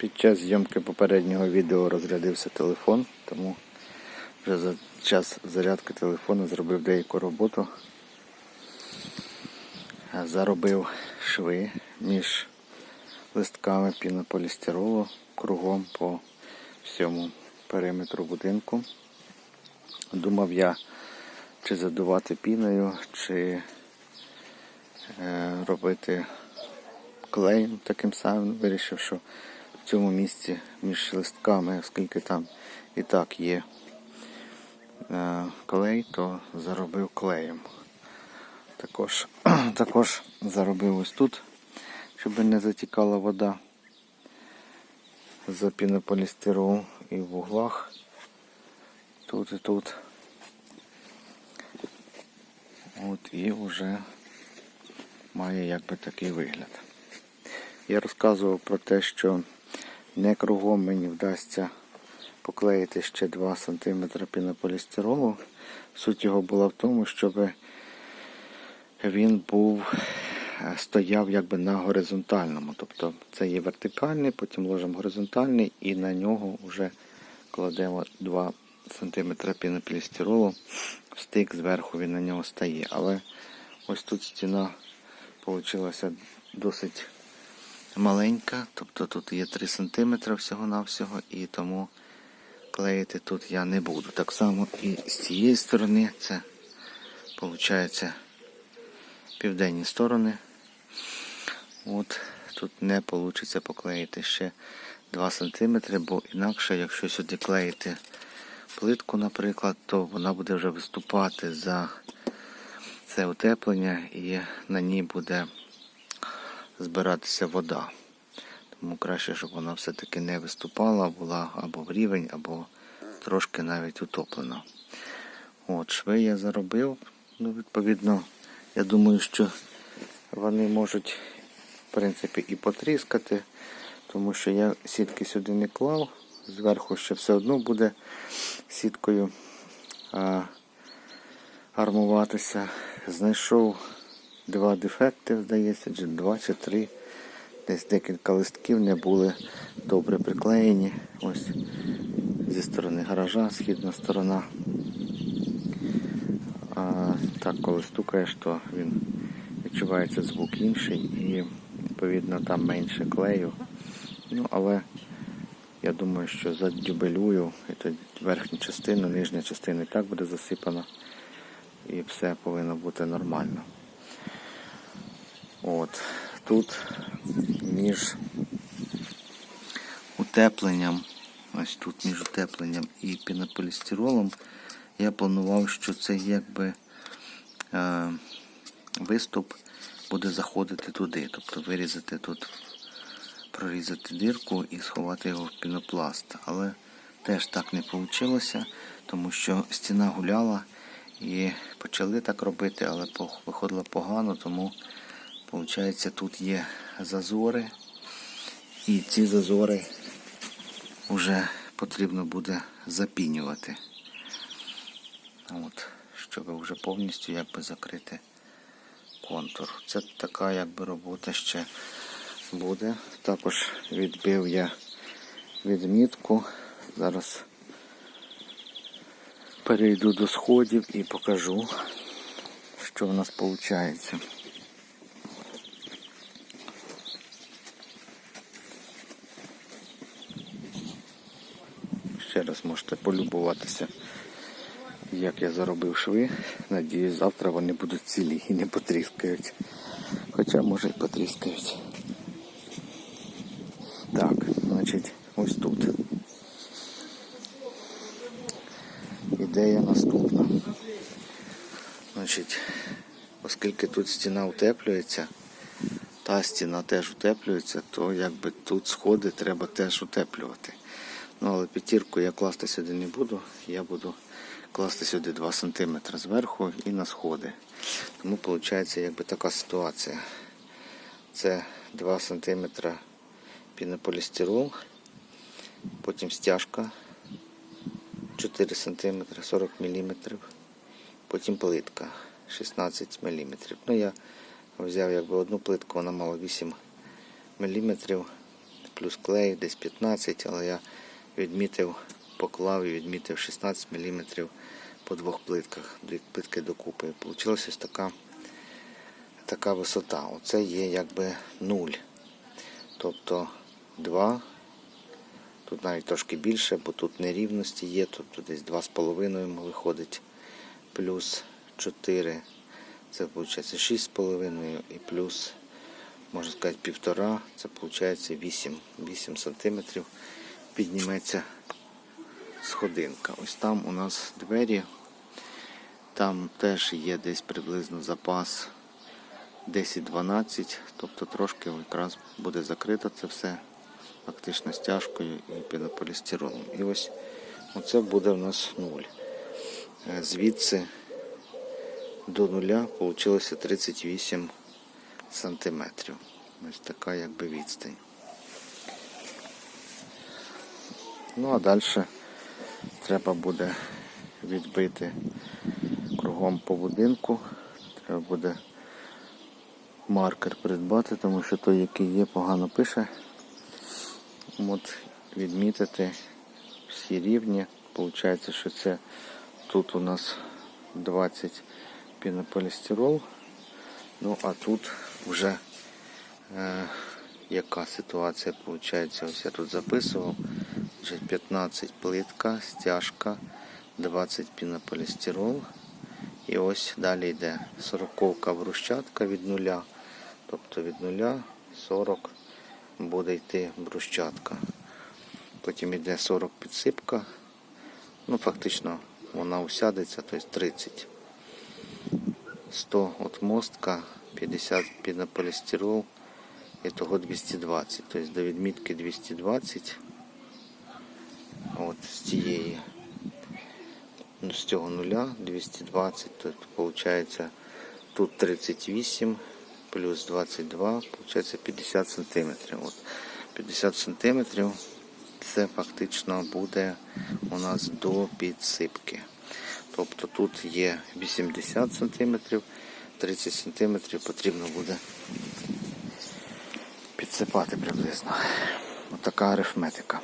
Під час зйомки попереднього відео розрядився телефон, тому вже за час зарядки телефону зробив деяку роботу. Заробив шви між листками пінополістиролу кругом по всьому периметру будинку. Думав я, чи задувати піною, чи е, робити клеєм таким самим. Вирішив, що в цьому місці між листками, оскільки там і так є е, клей, то заробив клеєм. Також, також заробив ось тут, щоб не затікала вода за пінополістирол і в углах. Тут і тут. От і вже має якби такий вигляд. Я розказував про те, що не кругом мені вдасться поклеїти ще 2 см пінополістиролу. Суть його була в тому, щоб він був е, стояв якби на горизонтальному. Тобто це є вертикальний, потім ложимо горизонтальний і на нього вже кладемо 2 см пінополістиролу. Стик зверху він на нього стає. Але ось тут стіна вийшла досить маленька, тобто тут є 3 см всього-навсього, і тому клеїти тут я не буду. Так само і з цієї сторони це виходить південні сторони. От тут не вийде поклеїти ще 2 см, бо інакше, якщо сюди клеїти плитку, наприклад, то вона буде вже виступати за це утеплення і на ній буде збиратися вода. Тому краще, щоб вона все-таки не виступала, була або в рівень, або трошки навіть утоплена. От, шви я заробив. Ну, відповідно, я думаю, що вони можуть, в принципі, і потріскати, тому що я сітки сюди не клав. Зверху ще все одно буде сіткою а, армуватися. Знайшов два дефекти, здається, чи два чи три. Десь декілька листків не були добре приклеєні. Ось зі сторони гаража, східна сторона. А так, коли стукаєш, то він відчувається звук інший і відповідно там менше клею. Ну, але я думаю, що задюбелюю і тоді верхню частину, нижня частина і так буде засипана. І все повинно бути нормально. От. Тут між утепленням, ось тут між утепленням і пінополістиролом я планував, що це якби е, виступ буде заходити туди, тобто вирізати тут, прорізати дирку і сховати його в пінопласт. Але теж так не вийшло, тому що стіна гуляла і почали так робити, але виходило погано, тому виходить тут є зазори. І ці зазори вже потрібно буде запінювати. От, щоб вже повністю якби закрити контур. Це така якби робота ще буде. Також відбив я відмітку. Зараз перейду до сходів і покажу, що в нас виходить. Ще раз можете полюбуватися, як я заробив шви. Надіюсь, завтра вони будуть цілі і не потріскають. Хоча може і потріскають. Так, значить, ось тут. Ідея наступна. Значить, оскільки тут стіна утеплюється, та стіна теж утеплюється, то якби тут сходи треба теж утеплювати. Ну, але п'ятірку я класти сюди не буду, я буду класти сюди 2 см зверху і на сходи. Тому виходить якби така ситуація. Це 2 см пінополістирол, потім стяжка 4 см 40 мм, потім плитка 16 мм. Ну, я взяв якби одну плитку, вона мала 8 мм плюс клей, десь 15, але я відмітив, поклав і відмітив 16 мм по двох плитках, дві плитки докупи. Получилася ось така, така висота. Оце є якби 0. Тобто 2. Тут навіть трошки більше, бо тут нерівності є, тобто десь 2,5 виходить, плюс 4, це виходить 6,5 і плюс, можна сказати, півтора, це виходить 8, 8 см підніметься сходинка. Ось там у нас двері, там теж є десь приблизно запас 10-12, тобто трошки якраз буде закрито це все фактично стяжкою і пінополістиролом. І ось оце буде в нас нуль. Е, Звідси до нуля вийшло 38 сантиметрів. Ось така якби відстань. Ну а далі треба буде відбити кругом по будинку. Треба буде маркер придбати, тому що той, який є, погано пише. От відмітити всі рівні. Получається, що це тут у нас 20 пінополістирол. Ну а тут вже е, яка ситуація виходить? Ось я тут записував. Вже 15 плитка, стяжка, 20 пінополістирол. І ось далі йде 40 брусчатка від нуля. Тобто від нуля 40 буде йти брусчатка. Потім йде 40 підсипка. Ну, фактично вона усядеться, тобто 30. 100 от мостка, 50 пінополістирол і того 220. Тобто до відмітки 220. Цієї ну, з цього нуля 220, тут виходить тут 38 плюс 22, виходить 50 сантиметрів. От 50 сантиметрів це фактично буде у нас до підсипки. Тобто тут є 80 сантиметрів, 30 сантиметрів потрібно буде підсипати приблизно. Отака арифметика.